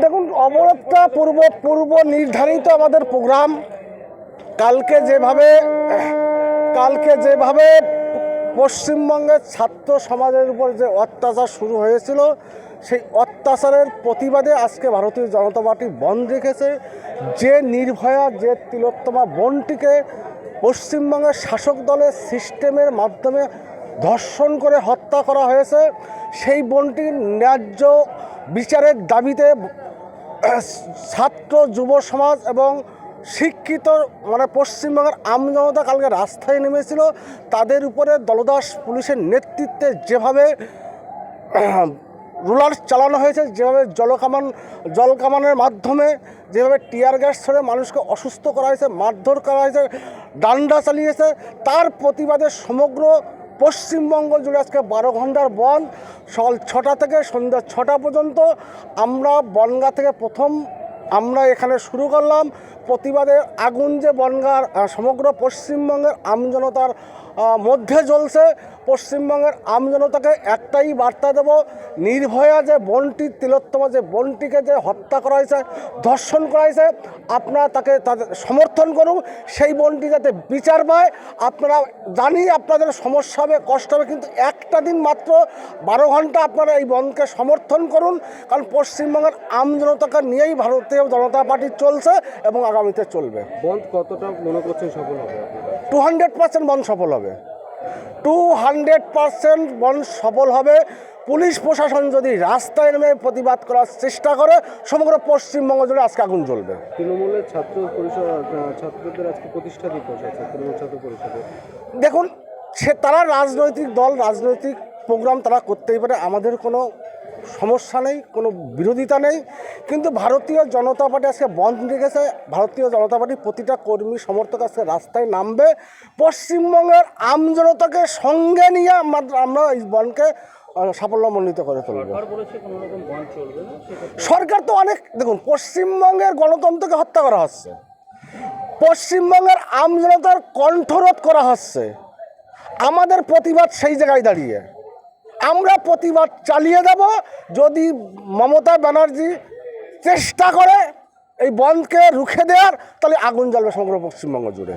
দেখুন অবরোধটা পূর্ব পূর্ব নির্ধারিত আমাদের প্রোগ্রাম। কালকে যেভাবে কালকে যেভাবে পশ্চিমবঙ্গের ছাত্র সমাজের উপর যে অত্যাচার শুরু হয়েছিল, সেই অত্যাচারের প্রতিবাদে আজকে ভারতীয় জনতা পার্টি বন্ধ রেখেছে। যে নির্ভয়া, যে তিলোত্তমা বনটিকে পশ্চিমবঙ্গের শাসক দলের সিস্টেমের মাধ্যমে ধর্ষণ করে হত্যা করা হয়েছে। সেই বোনটির ন্যায্য বিচারের দাবিতে ছাত্র, যুব সমাজ এবং শিক্ষিত মানে পশ্চিমবঙ্গের আমজনতা কালকে রাস্তায় নেমেছিল। তাদের উপরে দলদাস পুলিশের নেতৃত্বে যেভাবে রুলার চালানো হয়েছে, যেভাবে জলকামান, জলকামানের মাধ্যমে যেভাবে টিয়ার গ্যাস ছড়ে মানুষকে অসুস্থ করা হয়েছে, মারধর করা হয়েছে, ডান্ডা চালিয়েছে, তার প্রতিবাদে সমগ্র পশ্চিমবঙ্গ জুড়ে আজকে বারো ঘণ্টার বন। সকাল ছটা থেকে সন্ধ্যা ছটা পর্যন্ত আমরা বনগা থেকে প্রথম আমরা এখানে শুরু করলাম। প্রতিবাদে আগুন যে বনগার সমগ্র পশ্চিমবঙ্গের আমজনতার মধ্যে জ্বলছে। পশ্চিমবঙ্গের আমজনতাকে একটাই বার্তা দেব নির্ভয়া যে বনটি তিলোত্তমা যে বনটিকে যে হত্যা করা হয়েছে ধর্ষণ করা হয়েছে আপনারা তাকে তাদের সমর্থন করুন। সেই বনটি যাতে বিচার পায় আপনারা জানি আপনাদের সমস্যা হবে কষ্ট হবে কিন্তু একটা দিন মাত্র বারো ঘণ্টা আপনারা এই বনকে সমর্থন করুন কারণ পশ্চিমবঙ্গের আমজনতাকে নিয়েই ভারতীয় জনতা পার্টি চলছে এবং আগামীতে চলবে। বন্ধ কতটা মনে করছেন সফল হবে টু হান্ড্রেড পার্সেন্ট বন সফল হবে। টু হান্ড্রেড পারসেন্ট বন সফল হবে। পুলিশ প্রশাসন যদি রাস্তায় নেমে প্রতিবাদ করার চেষ্টা করে সমগ্র পশ্চিমবঙ্গ জুড়ে আজকে আগুন চলবে তৃণমূলের ছাত্র পরিষদ ছাত্রদের আজকে প্রতিষ্ঠা দিবস আছে তৃণমূল ছাত্র পরিষদে। দেখুন সে তারা রাজনৈতিক দল রাজনৈতিক প্রোগ্রাম তারা করতেই পারে। আমাদের কোনো সমস্যা নেই কোনো বিরোধিতা নেই। কিন্তু ভারতীয় জনতা পার্টি আজকে বন্ধ রেখেছে ভারতীয় জনতা পার্টি প্রতিটা কর্মী সমর্থক আজকে রাস্তায় নামবে। পশ্চিমবঙ্গের আমজনতাকে সঙ্গে নিয়ে আমরা আমরা এই বনকে সাফল্যমণ্ডিত করে তুলব। সরকার তো অনেক দেখুন পশ্চিমবঙ্গের গণতন্ত্রকে হত্যা করা হচ্ছে। পশ্চিমবঙ্গের আমজনতার কণ্ঠরোধ করা হচ্ছে। আমাদের প্রতিবাদ সেই জায়গায় দাঁড়িয়ে। আমরা প্রতিবাদ চালিয়ে দেব। যদি মমতা ব্যানার্জি চেষ্টা করে এই বনকে রুখে দেওয়ার, তাহলে আগুন জ্বলবে সমগ্র পশ্চিমবঙ্গ জুড়ে।